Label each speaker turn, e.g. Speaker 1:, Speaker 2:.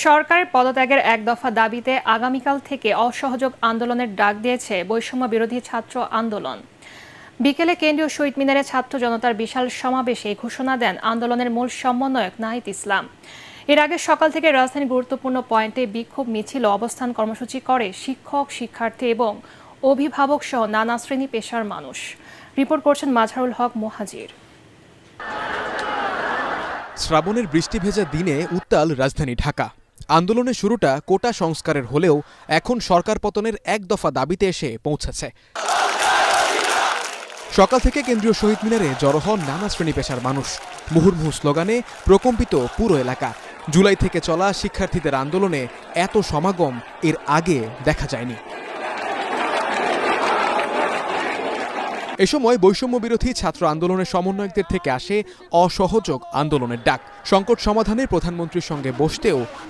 Speaker 1: সরকারের পদত্যাগের এক দফা দাবিতে আগামীকাল থেকে অসহযোগ আন্দোলনের ডাক দিয়েছে বৈষম্য বিরোধী ছাত্র আন্দোলন। বিকেলে কেন্দ্রীয় শহীদ মিনারে ছাত্র জনতার বিশাল সমাবেশে ঘোষণা দেন আন্দোলনের মূল সমন্বয়ক নাহিদ ইসলাম। এর আগে সকাল থেকে রাজধানীর গুরুত্বপূর্ণ পয়েন্টে বিক্ষোভ মিছিল অবস্থান কর্মসূচি করে শিক্ষক, শিক্ষার্থী এবং অভিভাবক সহ নানা শ্রেণি পেশার মানুষ। রিপোর্ট করছেন মাঝারুল হক মোহাজির।
Speaker 2: শ্রাবণের বৃষ্টি ভেজা দিনে উত্তাল রাজধানী ঢাকা। আন্দোলনের শুরুটা কোটা সংস্কারের হলেও এখন সরকার পতনের এক দফা দাবিতে এসে পৌঁছেছে। সকাল থেকে কেন্দ্রীয় শহীদ মিনারে জড়ো হন নানা শ্রেণি পেশার মানুষ। মুহুর্মুহু স্লোগানে, প্রকম্পিত পুরো এলাকা। জুলাই থেকে চলা শিক্ষার্থীদের আন্দোলনে এত সমাগম এর আগে দেখা যায়নি। এ সময় বৈষম্য বিরোধী ছাত্র আন্দোলনের সমন্বয়কদের থেকে আসে অসহযোগ আন্দোলনের ডাক। সংকট সমাধানে প্রধানমন্ত্রীর সঙ্গে বসতেও